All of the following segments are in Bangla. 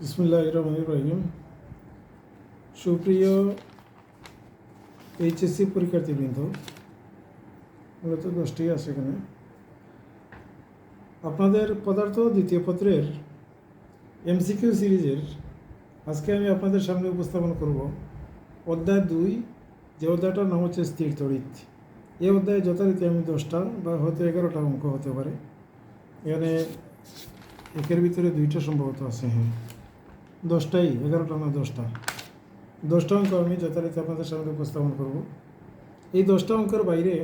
বিসমুল্লাহ রহমান রহিম। সুপ্রিয় এইচএসসি পরীক্ষার্থীবৃন্দ, মূলত দশটি আছে এখানে। আপনাদের পদার্থ দ্বিতীয় পত্রের এমসিকিউ সিরিজের আজকে আমি আপনাদের সামনে উপস্থাপন করব। অধ্যায় দুই, যে অধ্যায়টার নাম হচ্ছে স্থির তড়িৎ। এই অধ্যায়ে যথারীতি আমি দশটা বা হয়তো এগারোটা অঙ্ক হতে পারে। এখানে একের ভিতরে দুইটা সম্ভবত আছে হ্যাঁ। দশটাই, এগারোটা না দশটা। দশটা অঙ্ক আমি যথারীতি আপনাদের সামনে উপস্থাপন করব। এই দশটা অঙ্কের বাইরে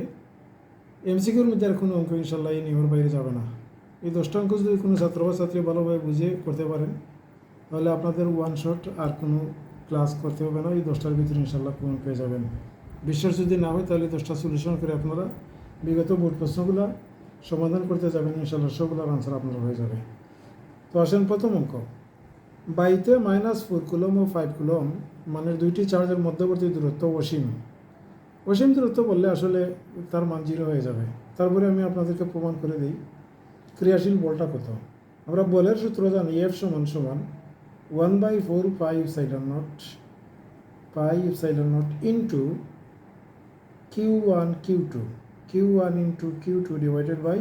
এমসিকিউর মধ্যে আর কোনো অঙ্ক ইনশাল্লাহ এই নিয়মের বাইরে যাবে না। এই দশটা অঙ্ক যদি কোনো ছাত্র বা ছাত্রী ভালোভাবে বুঝে করতে পারেন, তাহলে আপনাদের ওয়ান শট আর কোনো ক্লাস করতে হবে না, এই দশটার ভিতরে ইনশাল্লাহ কোন পেয়ে যাবেন বিশ্বাস যদি না হয়, তাহলে দশটা সলিউশন করে আপনারা বিগত বোর্ড প্রশ্নগুলো সমাধান করতে যাবেন, ইনশাল্লাহ সবগুলোর আনসার আপনার হয়ে যাবে। তো আসেন প্রথম অঙ্ক। বাইতে মাইনাস ফোর কুলম ও ফাইভ কুলম মানে দুইটি চার্জের মধ্যবর্তী দূরত্ব অসীম। অসীম দূরত্ব বললে আসলে তার মান জিরো হয়ে যাবে। তারপরে আমি আপনাদেরকে প্রমাণ করে দিই, ক্রিয়াশীল বলটা কত? আমরা বলের সূত্র জানি এফ সমান সমান one by four pi epsilon naught, pi epsilon naught into Q one Q two, Q one into Q two divided by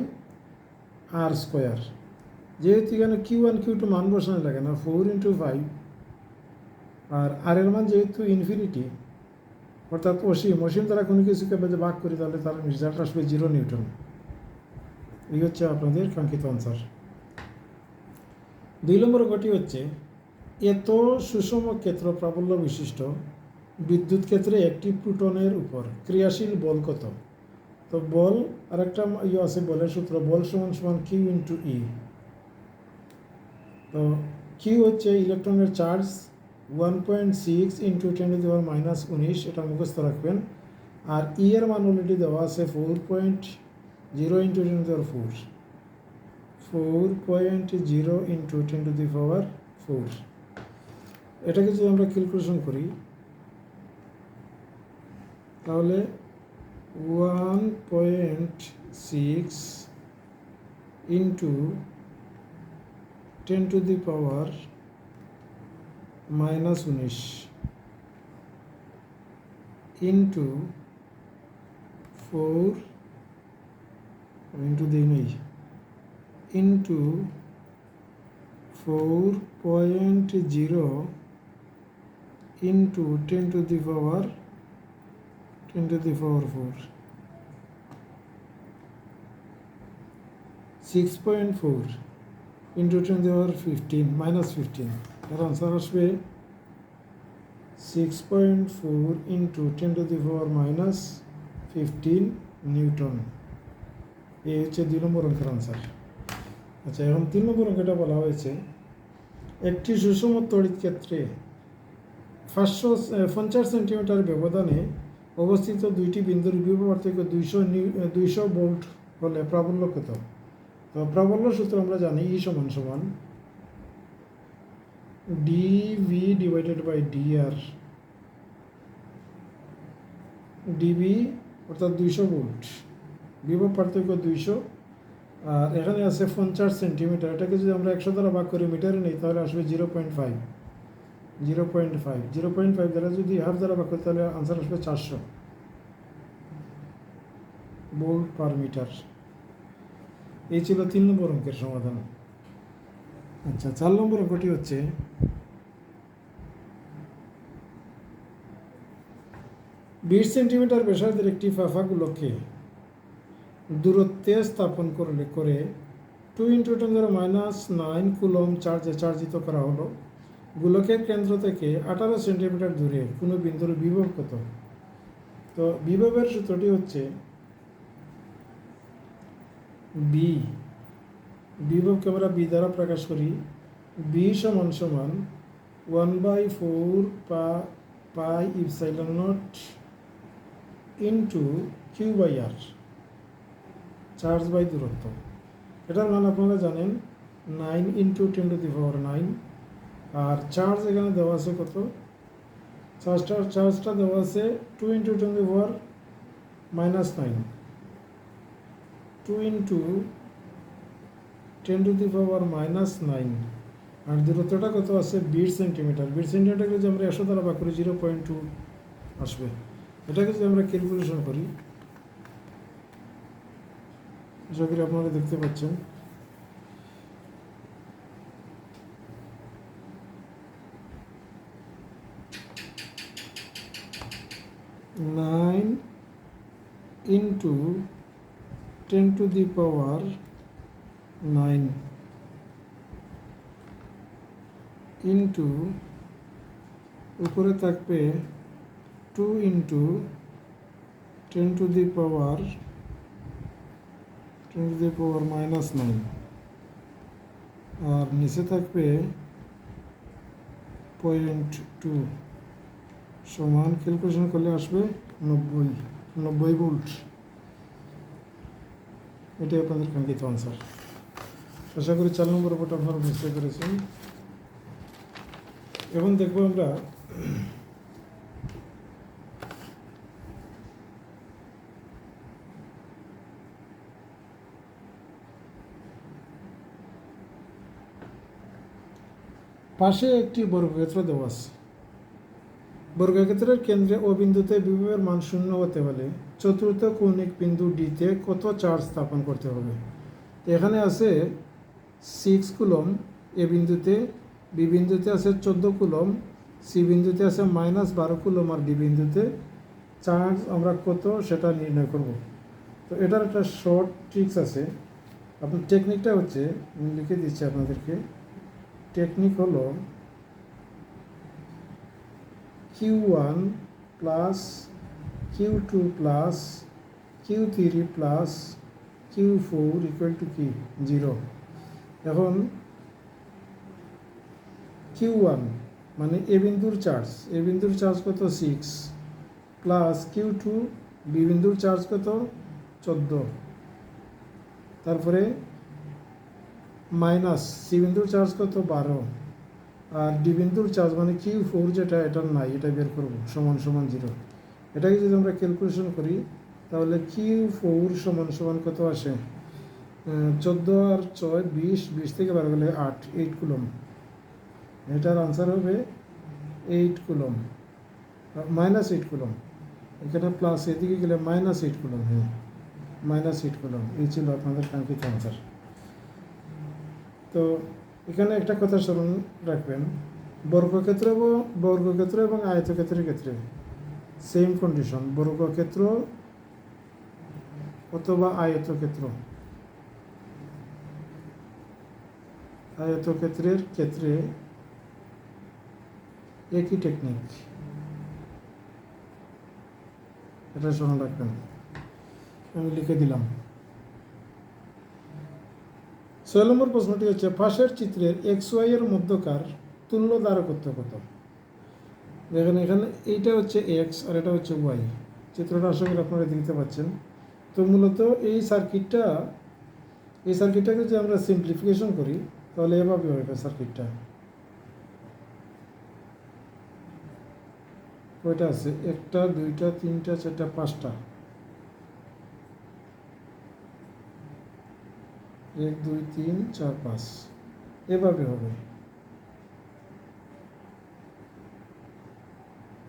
R square. যেহেতু এখানে কিউ ওয়ান কিউ টু মান বসানো লাগে না ফোর ইন্টু ফাইভ আর আর এর মান যেহেতু ইনফিনিটি অর্থাৎ অসীম অসীম দ্বারা কোনো কিছুকে যদি ভাগ করি, তাহলে তার রেজাল্ট আসবে জিরো নিউটন এই হচ্ছে আপনাদের কাঙ্ক্ষিত আনসার দুই নম্বর গটি হচ্ছে, এত সুষম ক্ষেত্র প্রাবল্য বিশিষ্ট বিদ্যুৎ ক্ষেত্রে একটি প্লুটনের উপর ক্রিয়াশীল বল কত? তো বল আরেকটা ইয়ে আছে বলের সূত্র, বল সমান সমান কিউ ইন্টু ই তো কিউ হচ্ছে ইলেকট্রনের charge one point six into ten to the power minus উনিশ, এটা মুখস্থ রাখবেন। আর ই এর মান অলরেডি দেওয়া আছে four point zero into ten to the power four four point zero into ten to the power four এটাকে যদি আমরা ক্যালকুলেশন করি, তাহলে one point six into ten to the power minus উনিশ ইন্টু ফোর ইন্টু দিই নেই into four point zero into ten to the power ten to the power four six point four into ten the power fifteen minus fifteen এর আনসার আসবে six point four into ten to the power minus fifteen newton এই হচ্ছে দুই নম্বর অঙ্কের আনসার আচ্ছা এখন তিন নম্বর অঙ্কটা বলা হয়েছে, একটি সুষম তড়িৎ ক্ষেত্রে পাঁচশো পঞ্চাশ সেন্টিমিটার ব্যবধানে অবস্থিত দুইটি বিন্দুর বিভব পার্থক্য দুইশো দুইশো ভোল্ট হলে প্রাবল্য কত? প্রাবল্য সূত্র আমরা জানি ই সমান সমান D V divided by D R DB অর্থাৎ দুইশো ভোল্ট, বিভব পার্থক্য দুইশো। আর এখানে আছে পঞ্চাশ সেন্টিমিটার, এটাকে যদি আমরা একশো দ্বারা ভাগ করে মিটারে নিই, তাহলে আসবে zero point five. Zero point five, zero point five দ্বারা যদি হাফ দ্বারা ভাগ করি, তাহলে আনসার আসবে চারশো ভোল্ট পার মিটার এই ছিল তিন নম্বর অঙ্কের সমাধান। আচ্ছা চার নম্বর অঙ্কটি হচ্ছে, বিশ সেন্টিমিটার ব্যাসার্ধের একটি ফাফাগুলোকে দূরত্বে স্থাপন করলে, করে টু ইন্টু টেন ধরো মাইনাস নাইন কুলম চার্জে চার্জিত করা হলো। গোলকের কেন্দ্র থেকে আঠারো সেন্টিমিটার দূরে কোনো বিন্দুর বিভব কত? তো বিভবের সূত্রটি হচ্ছে বি বিভবকে আমরা বি দ্বারা প্রকাশ করি। বি সমান সমান ওয়ান বাই ফোর পা pi epsilon naught into Q by R charge by দূরত্ব। এটার মান আপনারা জানেন nine into ten to the power nine R charge এখানে দেওয়া আছে কত? চার্জটা চার্জটা দেওয়া আছে two into ten to power minus nine two into ten to the power minus nine আর দূরত্বটা কত আছে? বিশ সেন্টিমিটার বিশ সেন্টিমিটার যদি আমরা একশো দ্বারা ভাগ করি জিরো পয়েন্ট টু আসবে। এটাকে যদি আমরা ক্যালকুলেশন করি, আশা করি আপনারা দেখতে পাচ্ছেন। Nine into ten to the power nine into উপরে থাকবে two into ten to the power ten to the power minus nine আর নিচে থাকবে পয়েন্ট টু সমান ক্যালকুলেশন করলে আসবে নব্বই নব্বই ভোল্ট এটাই আপনাদের কাঙ্ক্ষিত আনসার আশা করি চার নম্বর ওপরটা আপনারা বুঝতে পেরেছেন এখন দেখব আমরা পাশে একটি বর্গক্ষেত্র দেওয়া আছে। বর্গক্ষেত্রের কেন্দ্রে ও বিন্দুতে বিভবের মান শূন্য হতে হলে চতুর্থ কৌণিক বিন্দু ডিতে কত চার্জ স্থাপন করতে হবে? এখানে আছে সিক্স কুলম এ বিন্দুতে, বি বিন্দুতে আছে চোদ্দ কুলম সি বিন্দুতে আছে মাইনাস বারো কুলম আর ডি বিন্দুতে চার্জ আমরা কত সেটা নির্ণয় করব। তো এটার একটা শর্ট ট্রিক্স আছে। আপনার টেকনিকটা হচ্ছে, আমি লিখে দিচ্ছি আপনাদেরকে। টেকনিক হলো Q one plus Q two plus Q three plus Q four equal to কি জিরো এখন কিউ ওয়ান মানে এ বিন্দুর চার্জ এ বিন্দুর চার্জ কত? Six plus Q two B বিন্দুর চার্জ কত? চোদ্দ। তারপরে মাইনাস সি বিন্দুর চার্জ কত? বারো। আর ডি বিন্দুর চার্জ মানে কিউ ফোর যেটা, এটা নাই, এটা বের করব, সমান সমান জিরো এটাকে যদি আমরা ক্যালকুলেশন করি, তাহলে কিউ ফোর সমান সমান কত আসে? চোদ্দ আর ছয়, বিশ বিশ থেকে বার গেলে আট এইট কুলম। এটার আনসার হবে eight coulomb minus eight coulomb. এখানে প্লাস এদিকে গেলে মাইনাস এইট কুলম হ্যাঁ মাইনাস এইট কুলম। এই ছিল আপনাদের কাঙ্ক্ষিত আনসার তো এখানে একটা কথা স্মরণ রাখবেন। বর্গক্ষেত্র এবং বর্গক্ষেত্র এবং আয়তক্ষেত্রের ক্ষেত্রে সেম কন্ডিশন বর্গক্ষেত্র অথবা আয়তক্ষেত্র। আয়তক্ষেত্রের ক্ষেত্রে একই টেকনিক এটা স্মরণ রাখবেন। আমি লিখে দিলাম। ছয় নম্বর প্রশ্নটি হচ্ছে, পাশের চিত্রের এক্স ওয়াইয়ের মধ্যকার তুল্য দ্বারকত্ব কত? দেখেন, এখানে এইটা হচ্ছে এক্স আর এটা হচ্ছে ওয়াই। চিত্রটা আশা করি আপনারা দেখতে পাচ্ছেন। তো মূলত এই সার্কিটটা, এই সার্কিটটাকে যদি আমরা সিম্পলিফিকেশন করি, তাহলে এভাবে হবে সার্কিটটা। কয়টা আছে, একটা, দুইটা, তিনটা, চারটা, পাঁচটা। এক, দুই, তিন, চার, পাঁচ। এভাবে হবে।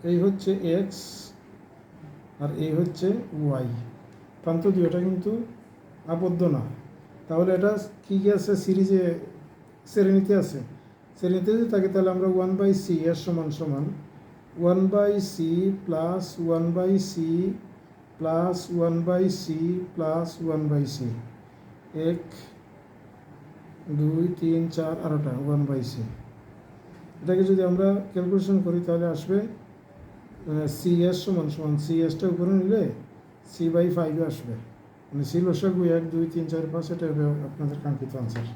এই হচ্ছে এক্স আর এই হচ্ছে ওয়াই প্রান্ত দুইটা কিন্তু আবদ্ধ না। তাহলে এটা কী কী আছে? সিরিজে শ্রেণীতে আছে। শ্রেণীতে যদি থাকে তাহলে আমরা ওয়ান বাই সি এর সমান সমান one by C plus one by C plus one by C plus one by C এক দুই, তিন, চার, আরোটা ওয়ান বাই সি এটাকে যদি আমরা ক্যালকুলেশন করি, তাহলে আসবে সি এস সমান সমান সি এসটা উপরে নিলে সি বাই ফাইভে আসবে। মানে সি লসাগু এক, দুই, তিন, চার, পাঁচ, এটা হবে আপনাদের কাঙ্ক্ষিত আনসার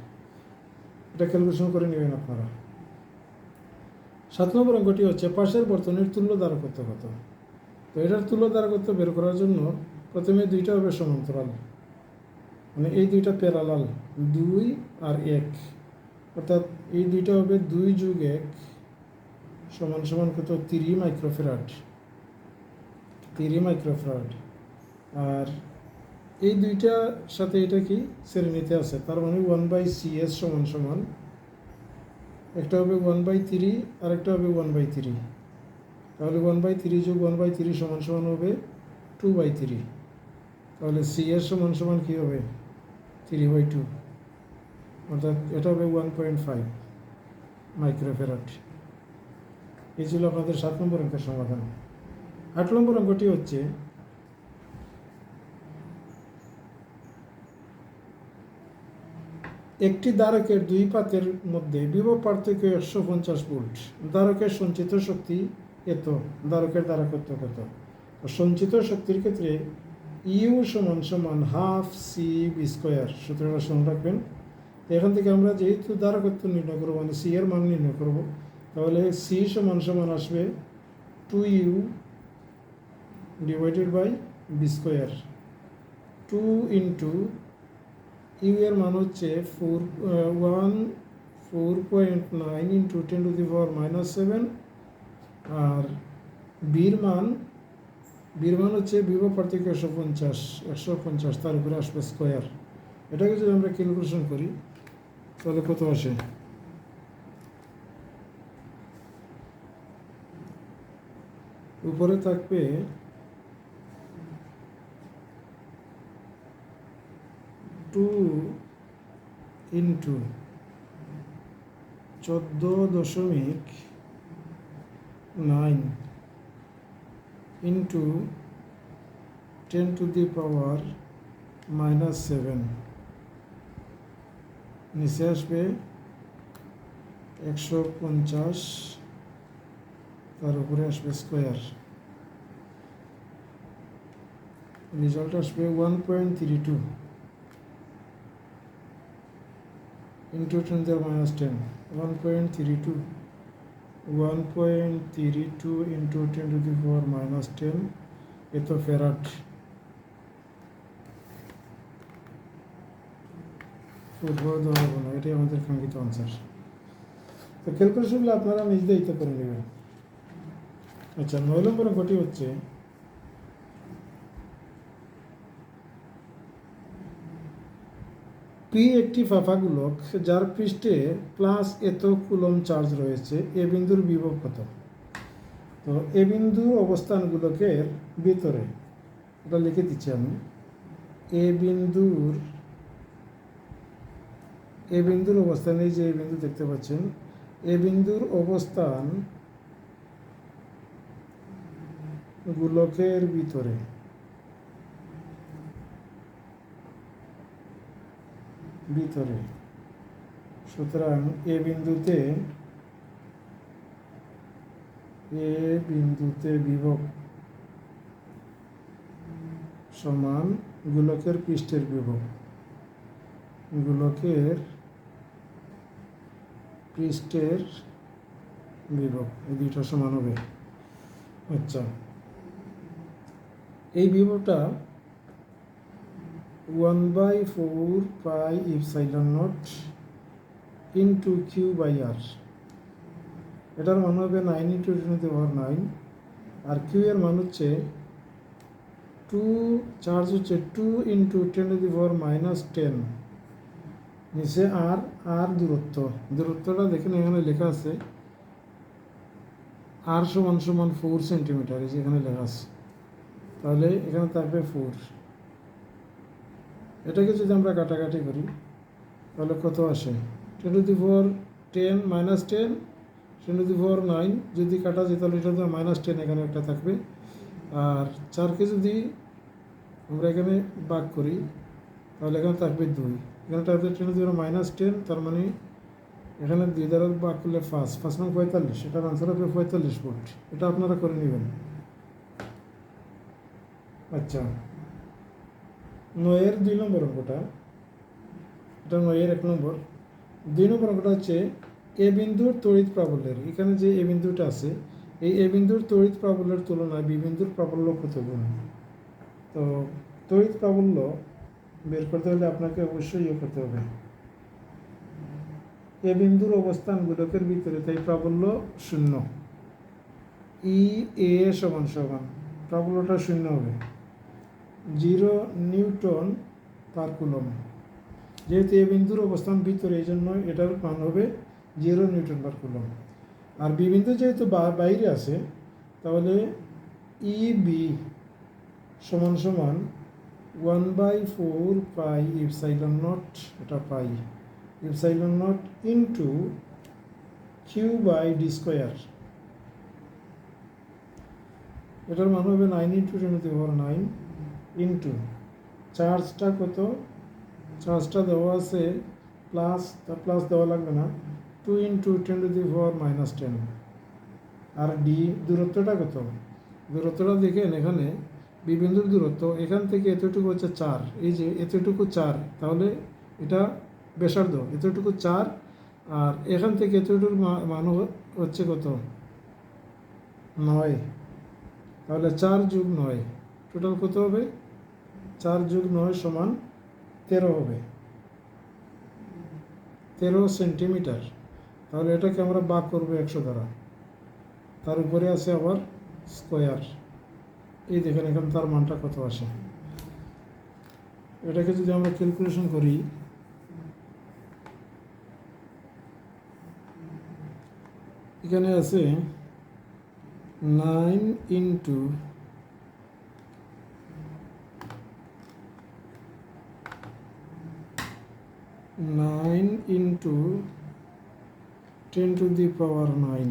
এটা ক্যালকুলেশন করে নেবেন আপনারা। সাত নম্বর অঙ্কটি হচ্ছে, পাশের বর্তনের তুল্য দ্বারা করতে কত? তো এটার তুল্য দ্বারকত্ব বের করার জন্য প্রথমে দুইটা হবে সমান্তরাল। মানে এই দুইটা প্যারালাল দুই আর এক। অর্থাৎ এই দুইটা হবে দুই যুগ এক সমান সমান কত? তিরি মাইক্রোফেরাড তিরি মাইক্রোফেরাড আর এই দুইটা সাথে এটা কি? শ্রেণীতে আছে। তার মানে ওয়ান বাই সি এস সমান সমান। একটা হবে ওয়ান বাই থ্রি আর একটা হবে ওয়ান বাই থ্রি তাহলে ওয়ান বাই থ্রি যোগ ওয়ান বাই থ্রি সমান সমান হবে টু বাই থ্রি তাহলে সি এর সমান সমান কী হবে? থ্রি বাই টু অর্থাৎ এটা হবে ওয়ান পয়েন্ট ফাইভ মাইক্রোফেরাট এই ছিল আপনাদের সাত নম্বর অঙ্কের সমাধান। আট নম্বর অঙ্কটি হচ্ছে, একটি দ্বারকের দুই পাতের মধ্যে বিভব পার্থক্য একশো পঞ্চাশ ভোল্ট। দ্বারকের সঞ্চিত শক্তি এত, দ্বারকের দ্বারকত্ব কত? সঞ্চিত শক্তির ক্ষেত্রে ইউ সমান সমান হাফ সি বি স্কোয়ার সূত্রটা শুনে রাখবেন। এখান থেকে আমরা যেহেতু দ্বারকত্ব নির্ণয় করব মানে সি এর মান নির্ণয় করব, তাহলে সি সমান সমান আসবে two U divided by B square two into U এর মান হচ্ছে four one four point nine into ten to the power minus seven আর বির মান বির মান হচ্ছে বিভব পার্থক্য একশো পঞ্চাশ একশো পঞ্চাশ, তার উপরে আসবে স্কোয়ার এটাকে যদি আমরা ক্যালকুলেশন করি তাহলে কত আসে। উপরে থাকবে টু ইন্টু চোদ্দ দশমিক nine into ten to the power minus seven. নিচে আসবে একশো পঞ্চাশ, তার উপরে আসবে স্কোয়ার রেজাল্ট আসবে one point three two into ten দেওয়ার minus ten one point three two one point three two into ten to the power minus ten এত ফেরাট। দেওয়া হবে না, এটাই আমাদের কাঙ্ক্ষিত আনসার তো ক্যালকুলেশনগুলো আপনারা নিজ দায়িত্ব করে নেবেন। আচ্ছা নয় নম্বর অঙ্কটি হচ্ছে পি একটি ফাঁপা গোলক যার পৃষ্ঠে প্লাস এত কুলম চার্জ রয়েছে, এ বিন্দুর বিভব কত তো এ বিন্দুর অবস্থান গোলকের ভিতরে, এটা লিখে দিচ্ছি আমি, এ বিন্দুর এ বিন্দুর অবস্থান, এই যে এই বিন্দু দেখতে পাচ্ছেন, এ বিন্দুর অবস্থান গোলকের ভিতরে। ভিতরে। সুতরাং এ বিন্দুতে এ বিন্দুতে বিভব সমান গোলকের পৃষ্ঠের বিভব। গোলকের পৃষ্ঠের বিভব এই দুইটা সমান হবে। আচ্ছা। এই বিভবটা one by four pi epsilon naught into Q by R এটার মান হবে nine into ten power nine আর কিউ এর মান হচ্ছে টু চার্জ হচ্ছে two into ten to the minus ten নিচে আর আর দূরত্ব। দূরত্বটা দেখেন এখানে লেখা আছে আর সমান সমান ফোর সেন্টিমিটার এই এখানে লেখা আছে। তাহলে এখানে থাকবে ফোর এটাকে যদি আমরা কাটাকাটি করি, তাহলে কত আসে? Ten to the four ten minus ten ten to the four nine যদি কাটা যায়, তাহলে এটা তো মাইনাস টেন এখানে একটা থাকবে। আর চারকে যদি আমরা এখানে বাক করি, তাহলে এখানে থাকবে দুই। এখানে থাকবে টেন দি মাইনাস টেন তার মানে এখানে দুই দ্বারা বাক করলে ফার্স্ট ফার্স্ট নাম পঁয়তাল্লিশ, এটার আনসার হবে পঁয়তাল্লিশ ভোল্ট এটা আপনারা করে নেবেন। আচ্ছা নয়ের দুই নম্বর অঙ্কটা, এটা নয়ের এক নম্বর। দুই নম্বর অঙ্কটা হচ্ছে এ বিন্দুর তড়িৎ প্রাবল্যের, এখানে যে এ বিন্দুটা আছে, এই এ বিন্দুর তড়িৎ প্রাবল্যের তুলনায় বি বিন্দুর প্রাবল্য কত গুণ? তো তড়িৎ প্রাবল্য বের করতে হলে আপনাকে অবশ্যই ইয়ে করতে হবে। এ বিন্দুর অবস্থান গোলকের ভিতরে, তাই প্রাবল্য শূন্য। ই, এ সমান সমান, প্রাবল্যটা শূন্য হবে। Zero newton per coulomb. যেহেতু এ বিন্দুর অবস্থান ভিতরে, এই জন্য এটার মান হবে জিরো নিউটন পার কুলম। আর বি বিন্দু যেহেতু বাইরে আছে, তাহলে ই বি সমান সমান one by four pi epsilon naught, এটা pi epsilon naught into Q by D square. এটার মান হবে nine into ten to power nine into. চার্জটা কত? চার্জটা দেওয়া আছে প্লাস, তা প্লাস দেওয়া লাগবে না, two into ten to the power minus ten. R D দূরত্বটা কত? দূরত্বটা দেখেন এখানে বিবিন্দুর দূরত্ব, এখান থেকে এতটুকু হচ্ছে চার। এই যে এতটুকু চার, তাহলে এটা ব্যাসার্ধ। এতটুকু চার, আর এখান থেকে এতটুকু মান হচ্ছে কত? নয়। তাহলে চার যুগ নয়, টোটাল কত হবে? চার যুগ নয় সমান তেরো হবে। তেরো সেন্টিমিটার। তাহলে এটাকে আমরা বাক করব একশো দ্বারা। তার উপরে আছে আবার স্কোয়ার। এই দেখেন, এখানে তার মানটা কত আসে? এটাকে যদি আমরা ক্যালকুলেশন করি, এখানে আছে nine into nine into ten to the power nine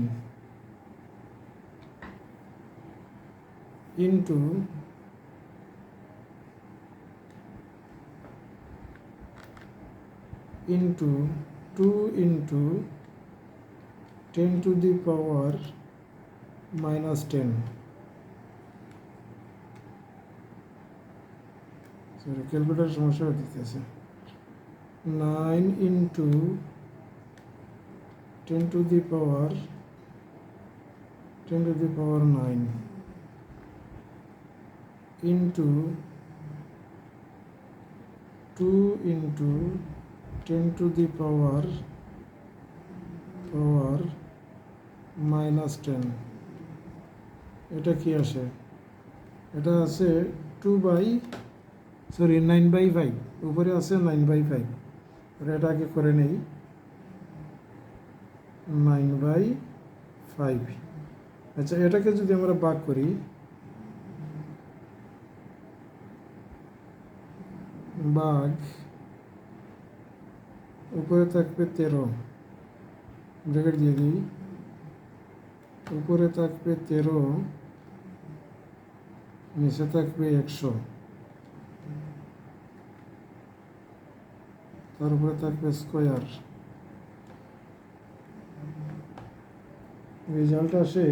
into into two into ten to the power minus ten sorry calculator সমস্যা দিতেছে nine into ten to the power ten to the power nine into two into ten to the power power minus ten এটা কি আসে? এটা আছে two by sorry nine by five উপরে আছে নাইন বাই ফাইভ এটা আগে করে নেই। নাইন বাই ফাইভ আচ্ছা এটাকে যদি আমরা বাক করি বাঘ উপরে থাকবে তেরো। ব্রেকেট দিয়ে দিই। উপরে থাকবে তেরো, নিচে থাকবে একশো। তার উপরে থাকবে স্কোয়ার। রেজাল্ট আসে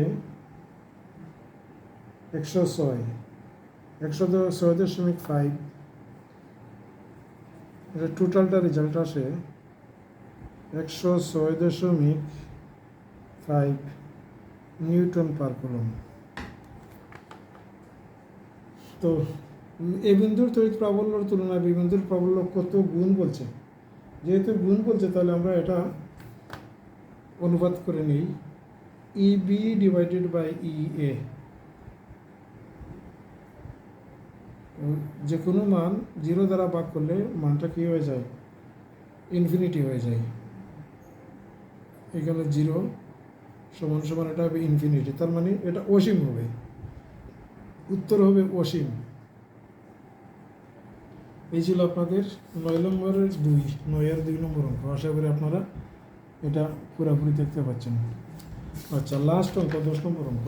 একশো ছয়। একশো ছয় দশমিক ফাইভ এটা টোটালটা রেজাল্ট আসে একশো ছয় দশমিক ফাইভ নিউটন পার কুলম। তো এ বিন্দুর তড়িৎ প্রাবল্যর তুলনায় বি বিন্দুর প্রাবল্য কত গুণ বলছে? যেহেতু গুণ বলছে, তাহলে আমরা এটা অনুবাদ করে নিই। E B divided by E A যে কোনো মান জিরো দ্বারা ভাগ করলে মানটা কী হয়ে যায়? ইনফিনিটি হয়ে যায়। এখানে জিরো সমান সমান এটা হবে ইনফিনিটি, তার মানে এটা অসীম হবে। উত্তর হবে অসীম। এই ছিল আপনাদের নয় নম্বরের দুই নয়ের দুই নম্বর অঙ্ক। আশা করি আপনারা এটা পুরোপুরি দেখতে পাচ্ছেন। আচ্ছা লাস্ট অঙ্ক, দশ নম্বর অঙ্ক।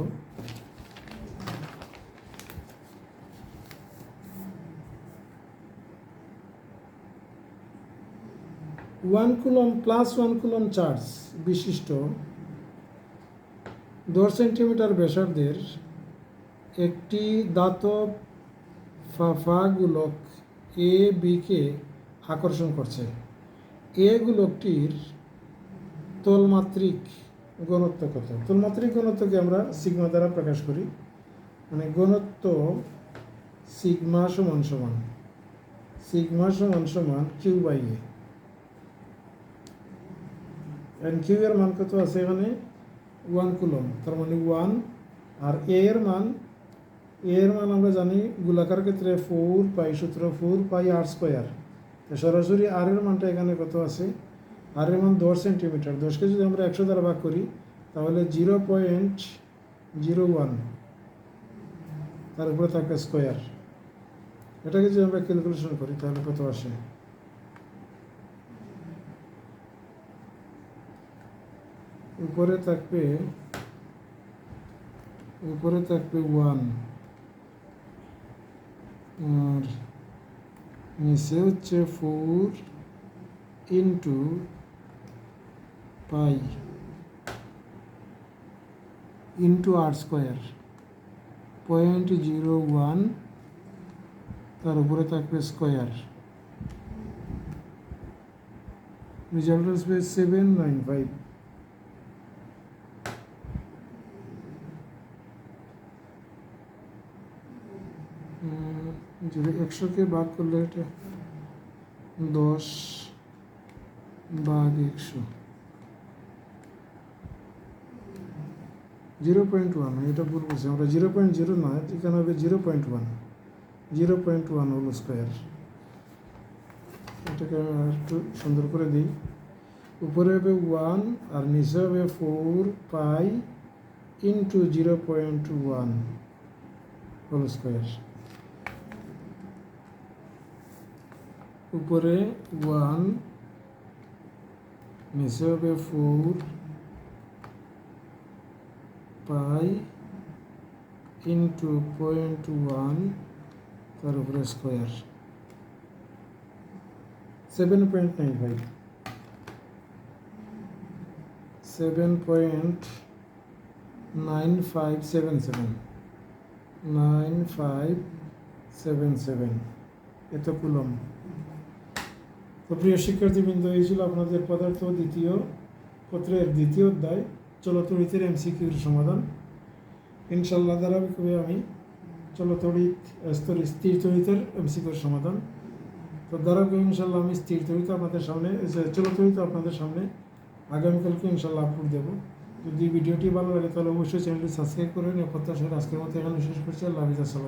One coulomb plus one coulomb charge বিশিষ্ট দশ সেন্টিমিটার ব্যাসার্ধের একটি দাতব ফাফা গোলক এ বিকে আকর্ষণ করছে। এ গোলকটির তলমাত্রিক ঘনত্ব কত? তলমাত্রিক ঘনত্বকে আমরা সিগমা দ্বারা প্রকাশ করি। মানে ঘনত্ব সিগমা সমান সমান, সিগমা সমান সমান Q by A. N Q এর মান কত আছে এখানে? ওয়ান কুলম তার মানে ওয়ান আর এ এর মান এ এর মান আমরা জানি গোলাকার ক্ষেত্রে ফোর পাই সূত্র ফোর পাই আর স্কোয়ার তো সরাসরি আর এর মানটা এখানে কত আছে? আর এর মান দশ সেন্টিমিটার দশকে যদি আমরা একশো দ্বারা ভাগ করি, তাহলে জিরো পয়েন্ট জিরো ওয়ান তার উপরে থাকবে স্কোয়ার এটাকে যদি আমরা ক্যালকুলেশন করি, তাহলে কত আসে? উপরে থাকবে উপরে থাকবে ওয়ান আর নিচে হচ্ছে four into pi into R square point zero one তার উপরে থাকবে স্কোয়ার রেজাল্ট আসবে সেভেন নাইন ফাইভ যদি একশোকে ভাগ করলে এটা দশ ভাগ একশো। জিরো পয়েন্ট ওয়ান, এটা ভুল বলছি আমরা জিরো পয়েন্ট জিরো না এখানে হবে zero point one. Zero point one whole square. এটাকে একটু সুন্দর করে দিই। উপরে হবে ওয়ান আর নিচে হবে four pi into zero point one whole square. উপরে ওয়ান নিচে হবে four pi into point one তার উপরে square seven point nine five seven point nine five seven seven nine five seven seven এত কুলম। তো প্রিয় শিক্ষার্থীবৃন্দ, এই ছিল আপনাদের পদার্থ দ্বিতীয় পত্রের দ্বিতীয় অধ্যায় চলতরিতের এমসিকিউর সমাধান। ইনশাল্লাহ দ্বারা ধারাবাহিকভাবে আমি চলতরিত স্তর স্থির তরিতের এমসিকিউর সমাধান। তো ধারাবাহিক ইনশাল্লাহ আমি স্থির তরিত আপনাদের সামনে চলতরিত আপনাদের সামনে আগামীকালকে ইনশাল্লাহ আপলোড দেবো। যদি ভিডিওটি ভালো লাগে তাহলে অবশ্যই চ্যানেলটি সাবস্ক্রাইব করবেন এ প্রত্যাশার আজকের মতো এখানে শেষ করছি। আল্লাহ হাফিজ। আসসালাম